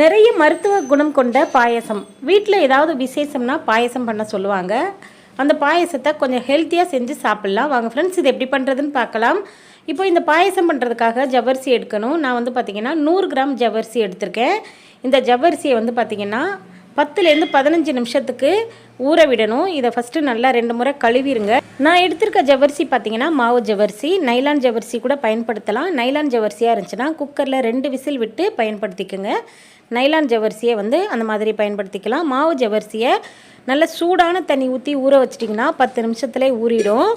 நிறைய மருத்துவ குணம் கொண்ட பாயசம். வீட்டில் ஏதாவது விசேஷம்னா பாயசம் பண்ண சொல்லுவாங்க. அந்த பாயசத்தை கொஞ்சம் ஹெல்த்தியாக செஞ்சு சாப்பிட்லாம். வாங்க ஃப்ரெண்ட்ஸ் இது எப்படி பண்ணுறதுன்னு பார்க்கலாம். இப்போ இந்த பாயசம் பண்ணுறதுக்காக ஜவ்வரிசி எடுக்கணும். நான் வந்து பார்த்திங்கன்னா நூறு கிராம் ஜவ்வரிசி எடுத்திருக்கேன். இந்த ஜவ்வரிசியை வந்து பார்த்திங்கன்னா பத்துலேருந்து பதினஞ்சு நிமிஷத்துக்கு ஊற விடணும். இதை ஃபஸ்ட்டு நல்லா ரெண்டு முறை கழுவிடுங்க நான் எடுத்திருக்க ஜவரிசி பார்த்தீங்கன்னா மாவு ஜவ்வரிசி நைலான் ஜவ்வரிசி கூட பயன்படுத்தலாம். நைலான் ஜவ்வரிசியாக இருந்துச்சுன்னா குக்கரில் ரெண்டு விசில் விட்டு பயன்படுத்திக்கோங்க. நைலான் ஜவ்வரிசியை வந்து அந்த மாதிரி பயன்படுத்திக்கலாம். மாவு ஜவரிசியை நல்ல சூடான தண்ணி ஊற்றி ஊற வச்சிட்டிங்கன்னா பத்து நிமிஷத்துலேயே ஊறிடும்.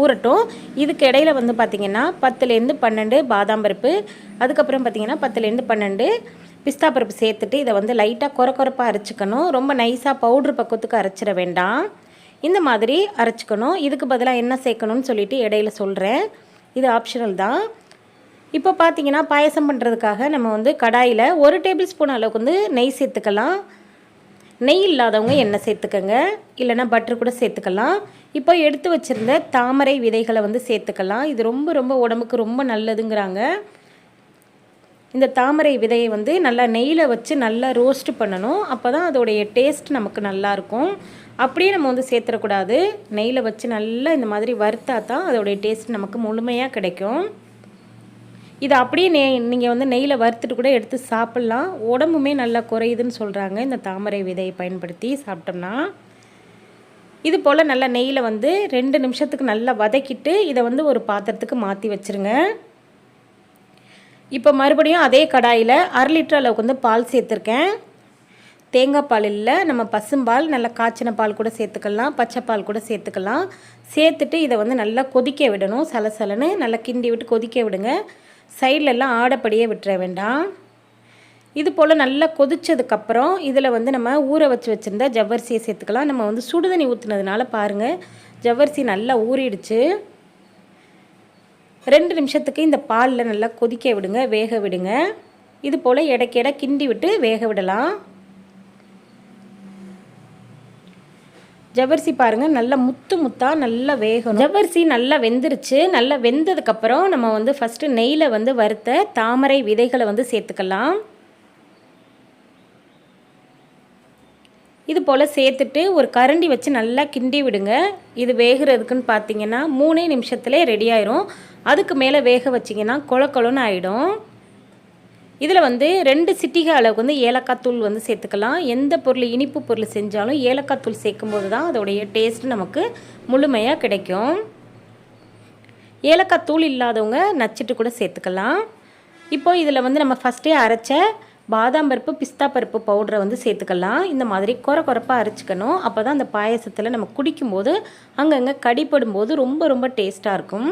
ஊறட்டும். இதுக்கு இடையில வந்து பார்த்திங்கன்னா பத்துலேருந்து பன்னெண்டு பாதாம் பருப்பு அதுக்கப்புறம் பார்த்திங்கன்னா பத்துலேருந்து பன்னெண்டு பிஸ்தா பருப்பு சேர்த்துட்டு இதை வந்து லைட்டாக குற குறப்பாக அரைச்சிக்கணும். ரொம்ப நைஸாக பவுட்ரு பக்கத்துக்கு அரைச்சிட வேண்டாம். இந்த மாதிரி அரைச்சிக்கணும். இதுக்கு பதிலாக என்ன சேர்க்கணும்னு சொல்லிட்டு இடையில சொல்கிறேன் இது ஆப்ஷனல் தான். இப்போ பார்த்தீங்கன்னா பாயசம் பண்ணுறதுக்காக நம்ம வந்து கடாயில் ஒரு டேபிள் ஸ்பூன் அளவுக்கு வந்து நெய் சேர்த்துக்கலாம். நெய் இல்லாதவங்க எண்ணெய் சேர்த்துக்கங்க. இல்லைன்னா பட்டர் கூட சேர்த்துக்கலாம். இப்போ எடுத்து வச்சுருந்த தாமரை விதைகளை வந்து சேர்த்துக்கலாம். இது ரொம்ப ரொம்ப உடம்புக்கு ரொம்ப நல்லதுங்கிறாங்க. இந்த தாமரை விதையை வந்து நல்லா நெய்யில் வச்சு நல்லா ரோஸ்ட் பண்ணணும். அப்போ தான் அதோடைய டேஸ்ட் நமக்கு நல்லாயிருக்கும் அப்படியே நம்ம வந்து சேர்த்துடக்கூடாது. நெய்யில் வச்சு நல்லா இந்த மாதிரி வறுத்தா தான் அதோடைய டேஸ்ட் நமக்கு முழுமையாக கிடைக்கும். இதை அப்படியே நெய் நீங்கள் வந்து நெய்யில் வறுத்துட்டு கூட எடுத்து சாப்பிட்லாம். உடம்புமே நல்லா குறையுதுன்னு சொல்கிறாங்க இந்த தாமரை விதையை பயன்படுத்தி சாப்பிட்டோம்னா. இது போல் நல்லா நெய்யில் வந்து ரெண்டு நிமிஷத்துக்கு நல்லா வதக்கிட்டு இதை வந்து ஒரு பாத்திரத்துக்கு மாற்றி வச்சுருங்க. இப்போ மறுபடியும் அதே கடாயில் அரை லிட்டர் அளவுக்கு வந்து பால் சேர்த்துருக்கேன். தேங்காய் பால் இல்லை நம்ம பசும்பால் நல்லா காய்ச்சின பால் கூட சேர்த்துக்கலாம் பச்சை பால் கூட சேர்த்துக்கலாம். சேர்த்துட்டு இதை வந்து நல்லா கொதிக்க விடணும் சலசலன்னு. நல்லா கிண்டி விட்டு கொதிக்க விடுங்க. சைட்லெல்லாம் ஆடப்படியே விட்டுற வேண்டாம். இது போல் நல்லா கொதித்ததுக்கப்புறம் இதில் வந்து நம்ம ஊற வச்சு வச்சுருந்தா ஜவ்வரிசியை சேர்த்துக்கலாம். நம்ம வந்து சுடுதண்ணி ஊற்றுனதுனால பாருங்கள் ஜவ்வரிசி நல்லா ஊறிடுச்சு. ரெண்டு நிமிஷத்துக்கு இந்த பாலில் நல்லா கொதிக்க விடுங்க வேக விடுங்க. இது போல் இடைக்கிட கிண்டி விட்டு வேக விடலாம். ஜவ்வரிசி பாருங்கள் நல்லா முத்து முத்தாக நல்லா வேகணும். ஜவ்வரிசி நல்லா வெந்துருச்சு. நல்லா வெந்ததுக்கப்புறம் நம்ம வந்து ஃபஸ்ட்டு நெய்யில் வந்து வறுத்த தாமரை விதைகளை வந்து சேர்த்துக்கலாம். இது போல் சேர்த்துட்டு ஒரு கரண்டி வச்சு நல்லா கிண்டி விடுங்க. இது வேகிறதுக்குன்னு பார்த்தீங்கன்னா மூணே நிமிஷத்துலே ரெடி ஆயிரும். அதுக்கு மேலே வேக வச்சிங்கன்னா கொல ஆகிடும் இதில் வந்து ரெண்டு சிட்டிகை அளவுக்கு வந்து ஏலக்காய் தூள் வந்து சேர்த்துக்கலாம். எந்த பொருள் இனிப்பு பொருள் செஞ்சாலும் ஏலக்காய் தூள் சேர்க்கும்போது தான் அதோடைய டேஸ்ட் நமக்கு முழுமையாக கிடைக்கும். ஏலக்காய் தூள் இல்லாதவங்க நச்சுட்டு கூட சேர்த்துக்கலாம். இப்போது இதில் வந்து நம்ம ஃபஸ்ட்டே அரைச்ச பாதாம் பருப்பு பிஸ்தா பருப்பு பவுடரை வந்து சேர்த்துக்கலாம். இந்த மாதிரி குறை குறைப்பாக அரைச்சிக்கணும். அப்போ தான் அந்த பாயசத்தில் நம்ம குடிக்கும்போது அங்கங்கே கடிப்படும் போது ரொம்ப ரொம்ப டேஸ்ட்டாக இருக்கும்.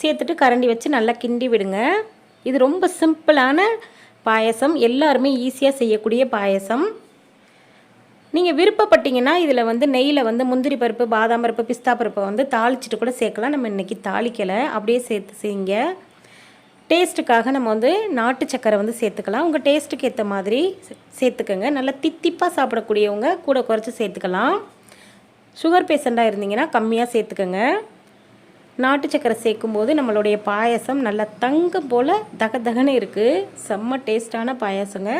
சேர்த்துட்டு கரண்டி வச்சு நல்லா கிண்டி விடுங்க. இது ரொம்ப சிம்பிளான பாயசம். எல்லாருமே ஈஸியாக செய்யக்கூடிய பாயசம். நீங்கள் விருப்பப்பட்டீங்கன்னா இதில் வந்து நெய்யில் வந்து முந்திரி பருப்பு பாதாம் பருப்பு பிஸ்தா பருப்பை வந்து தாளிச்சிட்டு கூட சேர்க்கலாம். நம்ம இன்றைக்கி தாளிக்கலை. அப்படியே சேர்த்து செய்யுங்க. டேஸ்ட்டுக்காக நம்ம வந்து நாட்டு சக்கரை வந்து சேர்த்துக்கலாம். உங்கள் டேஸ்ட்டுக்கு ஏற்ற மாதிரி சேர்த்துக்கோங்க. நல்லா தித்திப்பாக சாப்பிடக்கூடியவங்க கூட குறைச்சி சேர்த்துக்கலாம். சுகர் பேஷண்ட்டாக இருந்தீங்கன்னா கம்மியாக சேர்த்துக்கோங்க. நாட்டு சக்கரை சேர்க்கும்போது நம்மளுடைய பாயசம் நல்லா தங்கம் போல் தக தகன்னு இருக்குது செம்ம டேஸ்ட்டான பாயசங்க.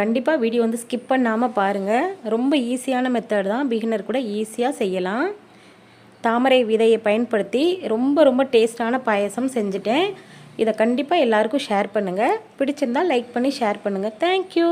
கண்டிப்பாக வீடியோ வந்து ஸ்கிப் பண்ணாமல் பாருங்கள் ரொம்ப ஈஸியான மெத்தட் தான். பிகினர் கூட ஈஸியாக செய்யலாம். தாமரை விதையை பயன்படுத்தி ரொம்ப ரொம்ப டேஸ்டான பாயசம் செஞ்சுட்டேன். இதை கண்டிப்பாக எல்லாருக்கும் ஷேர் பண்ணுங்கள் பிடிச்சிருந்தால் லைக் பண்ணி ஷேர் பண்ணுங்கள் தேங்க்யூ